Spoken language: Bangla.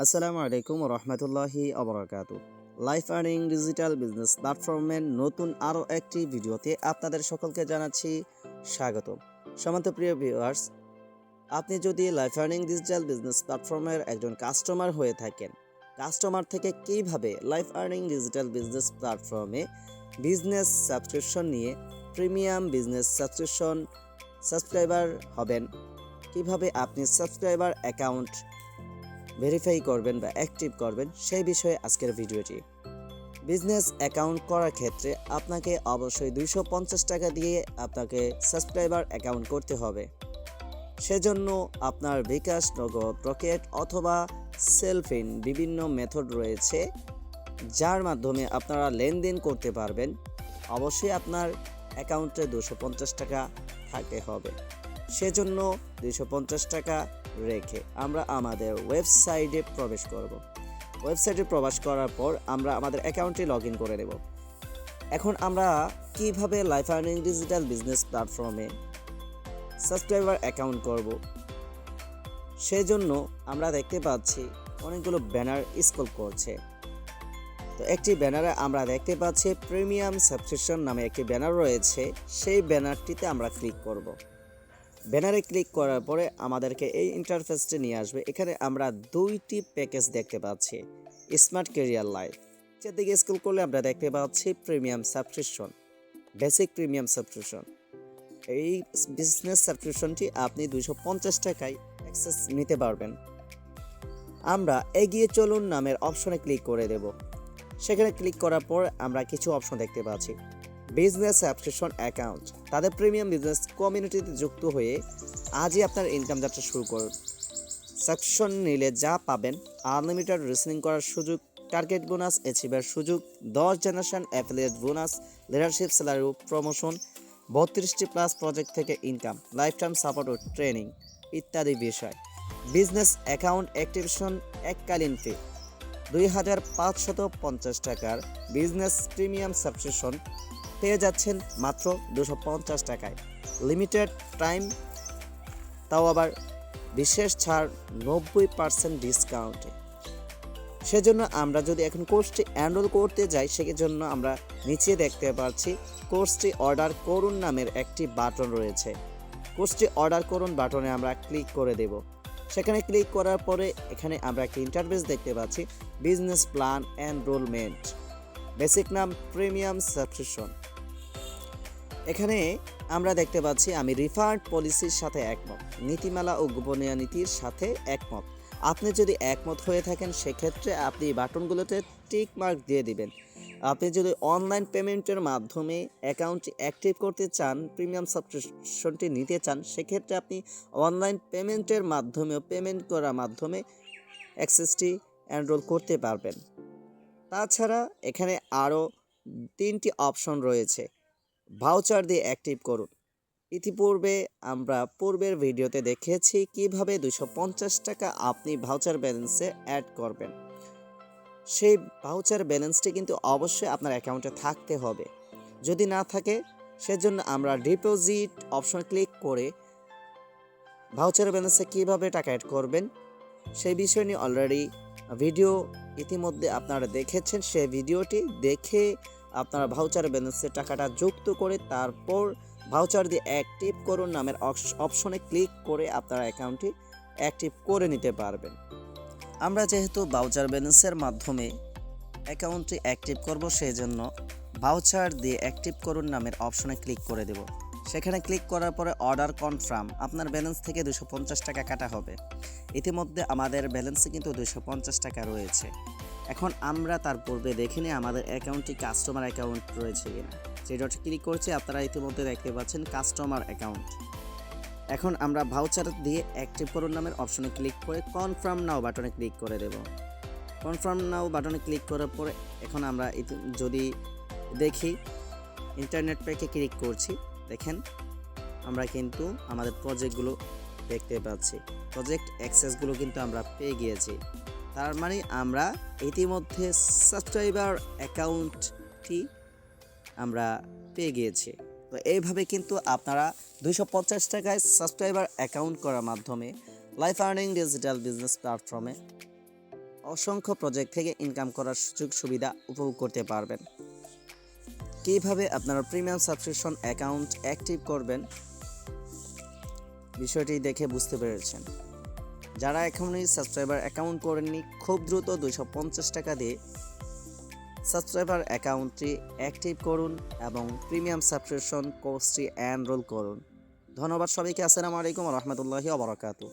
আসসালামু আলাইকুম রহমতুল্লাহি অবরাকাতু লাইফ আর্নিং ডিজিটাল বিজনেস প্ল্যাটফর্মের নতুন আরও একটি ভিডিওতে আপনাদের সকলকে জানাচ্ছি স্বাগত সমান্ত প্রিয় ভিউয়ার্স আপনি যদি লাইফ আর্নিং ডিজিটাল বিজনেস প্ল্যাটফর্মের একজন কাস্টমার হয়ে থাকেন কাস্টমার থেকে কীভাবে লাইফ আর্নিং ডিজিটাল বিজনেস প্ল্যাটফর্মে বিজনেস সাবস্ক্রিপশন নিয়ে প্রিমিয়াম বিজনেস সাবস্ক্রিপশন সাবস্ক্রাইবার হবেন? কীভাবে আপনি সাবস্ক্রাইবার অ্যাকাউন্ট ভেরিফাই করবেন বা অ্যাক্টিভ করবেন সেই বিষয়ে আজকের ভিডিওটি। বিজনেস অ্যাকাউন্ট করার ক্ষেত্রে আপনাকে অবশ্যই দুইশো পঞ্চাশ টাকা দিয়ে আপনাকে সাবস্ক্রাইবার অ্যাকাউন্ট করতে হবে। সেজন্য আপনার বিকাশ নগদ রকেট অথবা সেলফিন বিভিন্ন মেথড রয়েছে, যার মাধ্যমে আপনারা লেনদেন করতে পারবেন। অবশ্যই আপনার অ্যাকাউন্টে দুশো টাকা থাকতে হবে। সেজন্য দুশো টাকা রেখে আমরা আমাদের ওয়েবসাইটে প্রবেশ করব। ওয়েবসাইটে প্রবেশ করার পর আমরা আমাদের অ্যাকাউন্টে লগ ইন করে নেব। এখন আমরা কীভাবে লাইফ আর্নিং ডিজিটাল বিজনেস প্ল্যাটফর্মে সাবস্ক্রাইবার অ্যাকাউন্ট করব? সেজন্য আমরা দেখতে পাচ্ছি অনেকগুলো ব্যানার স্কল করছে। তো একটি ব্যানারে আমরা দেখতে পাচ্ছি প্রিমিয়াম সাবস্ক্রিপশন নামে একটি ব্যানার রয়েছে। সেই ব্যানারটিতে আমরা ক্লিক করব। ব্যানারে ক্লিক করার পরে আমাদেরকে এই ইন্টারফেসটি নিয়ে আসবে। এখানে আমরা দুইটি প্যাকেজ দেখতে পাচ্ছি স্মার্ট কেরিয়ার লাইফ যেদিকে স্কুল করলে আমরা দেখতে পাচ্ছি premium subscription basic premium subscription এই বিজনেস সাবস্ক্রিপশনটি আপনি দুইশো পঞ্চাশ টাকায় অ্যাক্সেস নিতে পারবেন। আমরা এগিয়ে চলুন নামের অপশনে ক্লিক করে দেব। সেখানে ক্লিক করার পর আমরা কিছু অপশন দেখতে পাচ্ছি। Business subscription account. তাদের প্রিমিয়াম বিজনেস কমিউনিটিতে যুক্ত হয়ে আজই আপনার ইনকাম যাত্রা শুরু করুন সাবস্ক্রিপশন নিলে যা পাবেন আনলিমিটেড রিসনিং করার সুযোগ টার্গেট বোনাস অ্যাচিভের সুযোগ, দশ generation affiliate bonus leadership salary promotion বত্রিশটি প্লাস প্রজেক্ট থেকে ইনকাম লাইফ টাইম সাপোর্ট ও ট্রেনিং ইত্যাদি বিষয়। বিজনেস অ্যাকাউন্ট অ্যাক্টিভেশন এককালীন ফি দুই হাজার পাঁচশত পঞ্চাশ টাকার বিজনেস প্রিমিয়াম সাবস্ক্রিপশন পেয়ে যাচ্ছেন মাত্র দুশো পঞ্চাশ টাকায়। লিমিটেড টাইম তাও আবার বিশেষ ছাড় নব্বই পার্সেন্ট ডিসকাউন্টে সেজন্য আমরা যদি এখন কোর্সটি এনরোল করতে যাই, সেজন্য আমরা নিচে দেখতে পাচ্ছি, কোর্সটি অর্ডার করুন নামের একটি বাটন রয়েছে। কোর্সটি অর্ডার করুন বাটনে আমরা ক্লিক করে দেব। সেখানে ক্লিক করার পরে এখানে আমরা একটি ইন্টারফেস দেখতে পাচ্ছি বিজনেস প্ল্যান এনরোলমেন্ট বেসিক নাম প্রিমিয়াম সাবস্ক্রিপশন এখানে আমরা দেখতে পাচ্ছি আমি রিফান্ড পলিসির সাথে একমত, নীতিমালা ও গোপনীয় নীতির সাথে একমত। আপনি যদি একমত হয়ে থাকেন, সেক্ষেত্রে আপনি বাটনগুলোতে টিক মার্ক দিয়ে দিবেন। আপনি যদি অনলাইন পেমেন্টের মাধ্যমে অ্যাকাউন্টটি অ্যাক্টিভ করতে চান, প্রিমিয়াম সাবস্ক্রিপশনটি নিতে চান, সেক্ষেত্রে আপনি অনলাইন পেমেন্টের মাধ্যমেও পেমেন্ট করার মাধ্যমে অ্যাক্সেসটি এনরোল করতে পারবেন। তাছাড়া এখানে আরও তিনটি অপশন রয়েছে। ভাউচার দিয়ে অ্যাক্টিভ করুন। ইতিপূর্বে আমরা পূর্বের ভিডিওতে দেখেছি কীভাবে দুশো টাকা আপনি ভাউচার ব্যালেন্সে অ্যাড করবেন। সেই ভাউচার ব্যালেন্সটি কিন্তু অবশ্যই আপনার অ্যাকাউন্টে থাকতে হবে। যদি না থাকে, সেজন্য আমরা ডিপোজিট অপশন ক্লিক করে ভাউচার ব্যালেন্সে কীভাবে টাকা অ্যাড করবেন, সেই বিষয় নিয়ে অলরেডি ভিডিও ইতিমধ্যে আপনারা দেখেছেন। সেই ভিডিওটি দেখে আপনারা ভাউচার ব্যালেন্সে টাকাটা যুক্ত করে তারপর ভাউচার দিয়ে অ্যাক্টিভ করুন নামের অপশনে ক্লিক করে আপনার অ্যাকাউন্টটি অ্যাক্টিভ করে নিতে পারবেন। আমরা যেহেতু ভাউচার ব্যালেন্সের মাধ্যমে অ্যাকাউন্টটি অ্যাক্টিভ করব সেই জন্য ভাউচার দিয়ে অ্যাক্টিভ করুন নামের অপশনে ক্লিক করে দেব। সেখানে ক্লিক করার পরে অর্ডার কনফার্ম আপনার ব্যালেন্স থেকে দুশো টাকা কাটা হবে। ইতিমধ্যে আমাদের ব্যালেন্সে কিন্তু দুশো টাকা রয়েছে। এখন আমরা তার পূর্বে দেখে নিই আমাদের অ্যাকাউন্টটি কাস্টমার অ্যাকাউন্ট রয়েছে কিনা। যেটা ক্লিক করছি, আপনারা ইতিমধ্যে দেখতে পাচ্ছেন কাস্টমার অ্যাকাউন্ট। এখন আমরা ভাউচার দিয়ে অ্যাক্টিভ করুন নামের অপশনে ক্লিক করে কনফার্ম নাও বাটনে ক্লিক করে দেব। কনফার্ম নাও বাটনে ক্লিক করার পরে এখন আমরা যদি দেখি ইন্টারনেট প্যাকে ক্লিক করছি, দেখেন আমরা কিন্তু আমাদের প্রজেক্টগুলো দেখতে পাচ্ছি। প্রজেক্ট অ্যাক্সেসগুলো কিন্তু আমরা পেয়ে গিয়েছি। তার মানে আমরা ইতিমধ্যে সাবস্ক্রাইবার অ্যাকাউন্টটি আমরা পেয়ে গিয়েছি। তো এইভাবে কিন্তু আপনারা দুইশো পঞ্চাশ টাকায় সাবস্ক্রাইবার অ্যাকাউন্ট করার মাধ্যমে লাইফ আর্নিং ডিজিটাল বিজনেস প্ল্যাটফর্মে অসংখ্য প্রজেক্ট থেকে ইনকাম করার সুযোগ সুবিধা উপভোগ করতে পারবেন। কীভাবে আপনারা প্রিমিয়াম সাবস্ক্রিপশন অ্যাকাউন্ট অ্যাক্টিভ করবেন, বিষয়টি দেখে বুঝতে পেরেছেন। যারা এখনই সাবস্ক্রাইবার অ্যাকাউন্ট করেননি, খুব দ্রুত দুইশো পঞ্চাশ টাকা দিয়ে সাবস্ক্রাইবার অ্যাকাউন্টটি অ্যাক্টিভ করুন এবং প্রিমিয়াম সাবস্ক্রিপশন কোর্সটি এনরোল করুন। ধন্যবাদ সবাইকে। আসসালামু আলাইকুম রহমতুল্লাহি ওবরাকাতু